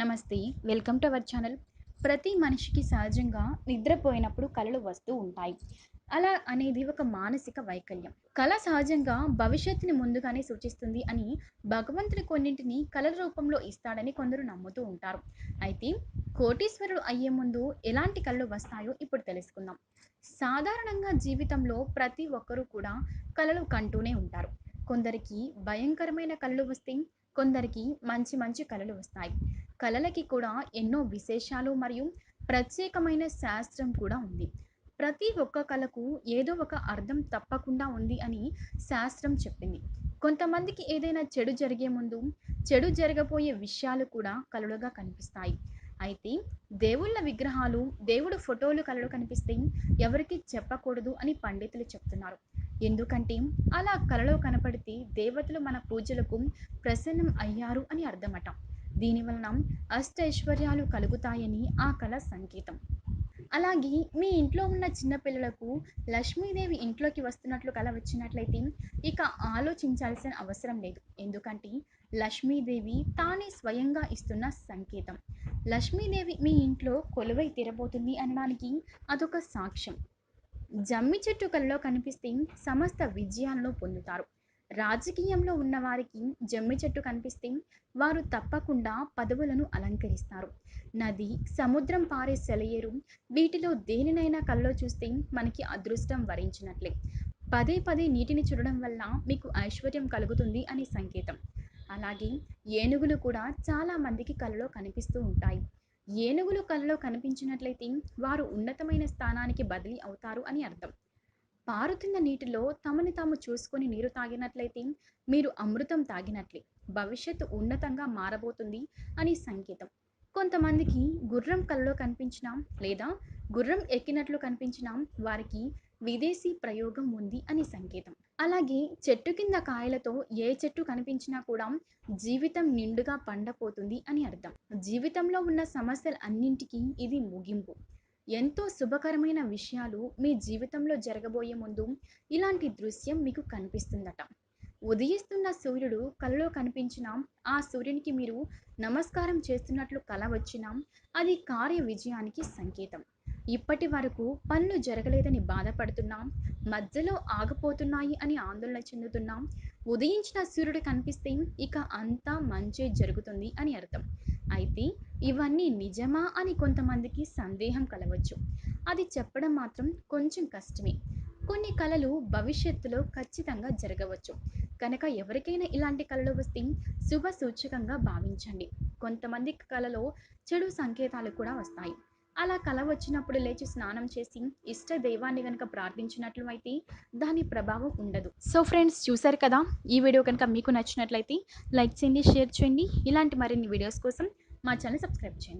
నమస్తే welcome to our channel. ప్రతి మనిషికి సహజంగా నిద్రపోయినప్పుడు కళలు వస్తూ ఉంటాయి. అలా అనేది ఒక మానసిక వైకల్యం. కళ సహజంగా భవిష్యత్తుని ముందుగానే సూచిస్తుంది అని భగవంతుని కొన్నింటిని కళల రూపంలో ఇస్తాడని కొందరు నమ్ముతూ ఉంటారు. అయితే కోటీశ్వరుడు అయ్యే ముందు ఎలాంటి కళలు వస్తాయో ఇప్పుడు తెలుసుకుందాం. సాధారణంగా జీవితంలో ప్రతి ఒక్కరూ కూడా కళలు కంటూనే ఉంటారు. కొందరికి భయంకరమైన కళలు వస్తాయి కొందరికి మంచి మంచి కళలు వస్తాయి. కళలకి కూడా ఎన్నో విశేషాలు మరియు ప్రత్యేకమైన శాస్త్రం కూడా ఉంది. ప్రతి ఒక్క కళకు ఏదో ఒక అర్థం తప్పకుండా ఉంది అని శాస్త్రం చెప్పింది. కొంతమందికి ఏదైనా చెడు జరిగే ముందు చెడు జరగబోయే విషయాలు కూడా కళలుగా కనిపిస్తాయి. అయితే దేవుళ్ళ విగ్రహాలు దేవుడు ఫోటోలు కళలు కనిపిస్తే ఎవరికి చెప్పకూడదు అని పండితులు చెప్తున్నారు. ఎందుకంటే అలా కళలో కనపడితే దేవతలు మన పూజలకు ప్రసన్నం అయ్యారు అని అర్థమట. దీనివలన అష్టైశ్వర్యాలు కలుగుతాయని ఆ కళ సంకేతం. అలాగే మీ ఇంట్లో ఉన్న చిన్నపిల్లలకు లక్ష్మీదేవి ఇంట్లోకి వస్తున్నట్లు కళ వచ్చినట్లయితే ఇక ఆలోచించాల్సిన అవసరం లేదు. ఎందుకంటే లక్ష్మీదేవి తానే స్వయంగా ఇస్తున్న సంకేతం. లక్ష్మీదేవి మీ ఇంట్లో కొలువై తీరబోతుంది అనడానికి అదొక సాక్ష్యం. జమ్మి చెట్టు కళలో కనిపిస్తే సమస్త విజయాలను పొందుతారు. రాజకీయంలో ఉన్న వారికి జమ్మి చెట్టు కనిపిస్తే వారు తప్పకుండా పదవులను అలంకరిస్తారు. నది సముద్రం పారే సెలయేరు వీటిలో దేనినైనా కల్లో చూస్తే మనకి అదృష్టం వరించినట్లే. పదే పదే నీటిని చూడడం వల్ల మీకు ఐశ్వర్యం కలుగుతుంది అని సంకేతం. అలాగే ఏనుగులు కూడా చాలా మందికి కలలో కనిపిస్తూ ఉంటాయి. ఏనుగులు కలలో కనిపించినట్లయితే వారు ఉన్నతమైన స్థానానికి బదిలీ అవుతారు అని అర్థం. పారుతున్న నీటిలో తమని తాము చూసుకొని నీరు తాగినట్లయితే మీరు అమృతం తాగినట్లే. భవిష్యత్తు ఉన్నతంగా మారబోతుంది అని సంకేతం. కొంతమందికి గుర్రం కలలో కనిపించినా లేదా గుర్రం ఎక్కినట్లు కనిపించినా వారికి విదేశీ ప్రయోగం ఉంది అని సంకేతం. అలాగే చెట్టు కింద కాయలతో ఏ చెట్టు కనిపించినా కూడా జీవితం నిండుగా పండపోతుంది అని అర్థం. జీవితంలో ఉన్న సమస్యలు అన్నింటికీ ఇది ముగింపు. ఎంతో శుభకరమైన విషయాలు మీ జీవితంలో జరగబోయే ముందు ఇలాంటి దృశ్యం మీకు కనిపిస్తుందట. ఉదయిస్తున్న సూర్యుడు కలలో కనిపించిన ఆ సూర్యునికి మీరు నమస్కారం చేస్తున్నట్లు కల వచ్చినా అది కార్య విజయానికి సంకేతం. ఇప్పటి వరకు పనులు జరగలేదని బాధపడుతున్నాం మధ్యలో ఆగిపోతున్నాయి అని ఆందోళన చెందుతున్నాం ఉదయించిన సూర్యుడు కనిపిస్తే ఇక అంతా మంచి జరుగుతుంది అని అర్థం. అయితే ఇవన్నీ నిజమా అని కొంతమందికి సందేహం కలవచ్చు అది చెప్పడం మాత్రం కొంచెం కష్టమే. కొన్ని కళలు భవిష్యత్తులో ఖచ్చితంగా జరగవచ్చు. కనుక ఎవరికైనా ఇలాంటి కళలు వస్తే శుభ సూచకంగా భావించండి. కొంతమంది కళలో చెడు సంకేతాలు కూడా వస్తాయి. అలా కళ వచ్చినప్పుడు లేచి స్నానం చేసి ఇష్ట దైవాన్ని కనుక ప్రార్థించినట్లు అయితే దాని ప్రభావం ఉండదు. సో ఫ్రెండ్స్ చూసారు కదా? ఈ వీడియో కనుక మీకు నచ్చినట్లయితే లైక్ చేయండి షేర్ చేయండి. ఇలాంటి మరిన్ని వీడియోస్ కోసం మా ఛానల్ సబ్స్క్రైబ్ చేయండి.